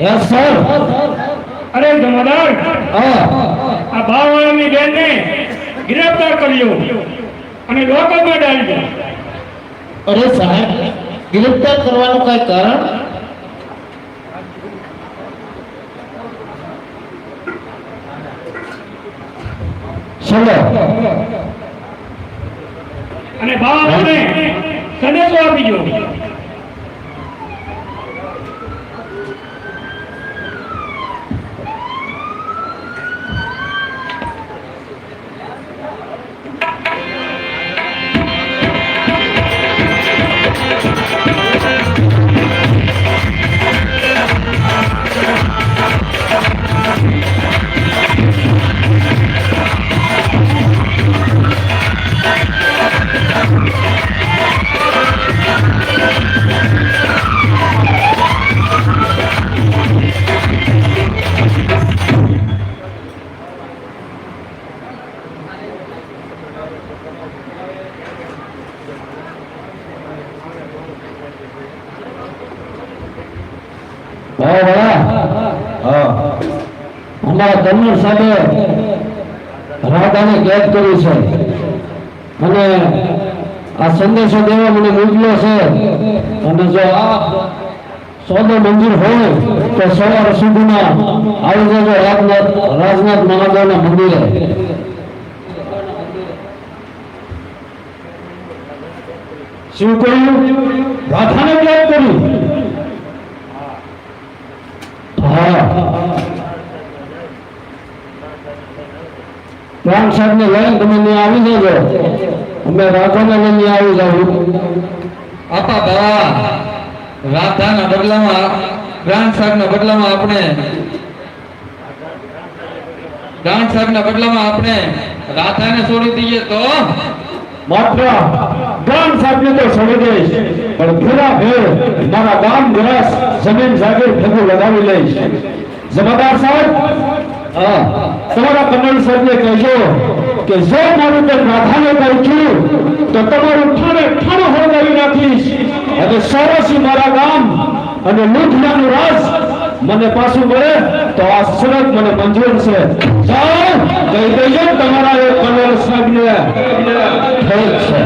Yes sir? અરે જમાદાર આ બાવાળાની બેનને ગિરફ્તાર કર્યો અને લોકમાં ડાળી અરે સાહેબ ગિરફ્તાર કરવાનું કઈ કારણ? અને બાવાળાને સંદેશો આપી ગયો. અમારા કન્નડ સામે રાધાને કેદ કરી છે. અને આ સંદેશો દેવા મને મોકલ્યો છે. અને જો આ સોદો મંદિર હોય તો સવાર સુધીમાં આવી જજો રાજનાથ રાજનાથ મહાદેવના મંદિરે. શું કર્યું રાધાને કેદ કર્યું. હા. રામ સાહેબ ને લઈને તમે ત્યાં આવી જજો. અમે રાધાને લઈને આવી જાવ આપા બાવા રાધાના બદલામાં ગ્રાન્ડ સાહેબના બદલામાં આપણે ગ્રાન્ડ સાહેબના બદલામાં આપણે રાધાને છોડી દઈએ તો? માત્ર ગામ સાહેબને તો છોડી દઈશ પણ ભેરા ભેર મારા ગામ ગ્રાસ જમીન જાગીર ભેગું લગાવી લઈશ. જમાદાર સાહેબ હા. તમારા કમલ સાહેબને કહેજો કે જો મારું પર પ્રાધાન્ય કરું છું, તો તમારું ઠાણે ઠાણું હળગાવી નાખીશ. અને સરસી મારા ગામ અને લૂંટનાનું રાજ મને પાછું મળે તો આ સરત મને મંજૂર છે. જાઓ કહી દેજો તમારા એ કમલ સાહેબને. ઠીક છે.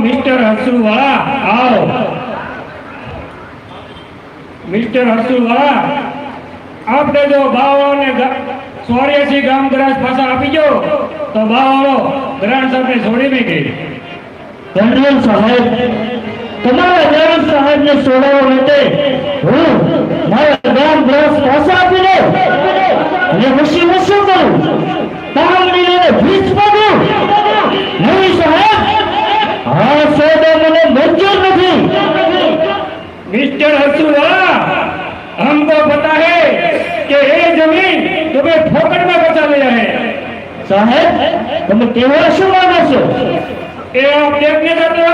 મિસ્ટર હસુવાળા આવો. મિસ્ટર હસુવાળા આપણે જો બાવાઓને ચોર્યાસી ગામ ગ્રાસ પાછા આપી દો, તો બાવાઓ ગ્રામ સાહેબને છોડી નહીં ગઈ જનરલ સાહેબ, તમારા જનરલ સાહેબને છોડાવવા માટે હું મારા ગામ ગ્રાસ પાછા આપી દઉં. અને ખુશી શું સાહેબ તમે કેવા શું માનો છો? એ કેમને કરતો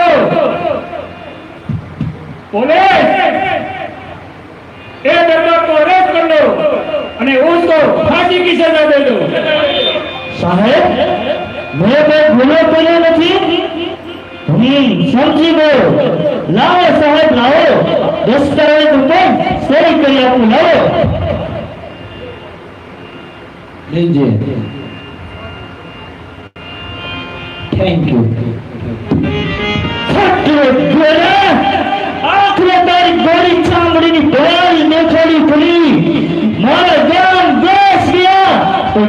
પોલીસ! એ દરબાર તો અરેસ્ટ કરી અને ઉસકો ફાંસી કી સજા દે સાહેબ મેં કોઈ ગુનો કર્યો નથી. હમ સમજી ગયો લાવો સાહેબ લાવો. દસ કરોડ સહી શેરી કરી આપું લાવો. લીજે. Thank you. આખરે તારી ગોરી ચામડીની ભરાઈ નેખોડી ભૂલી મારા જાન દેશ ગયા તો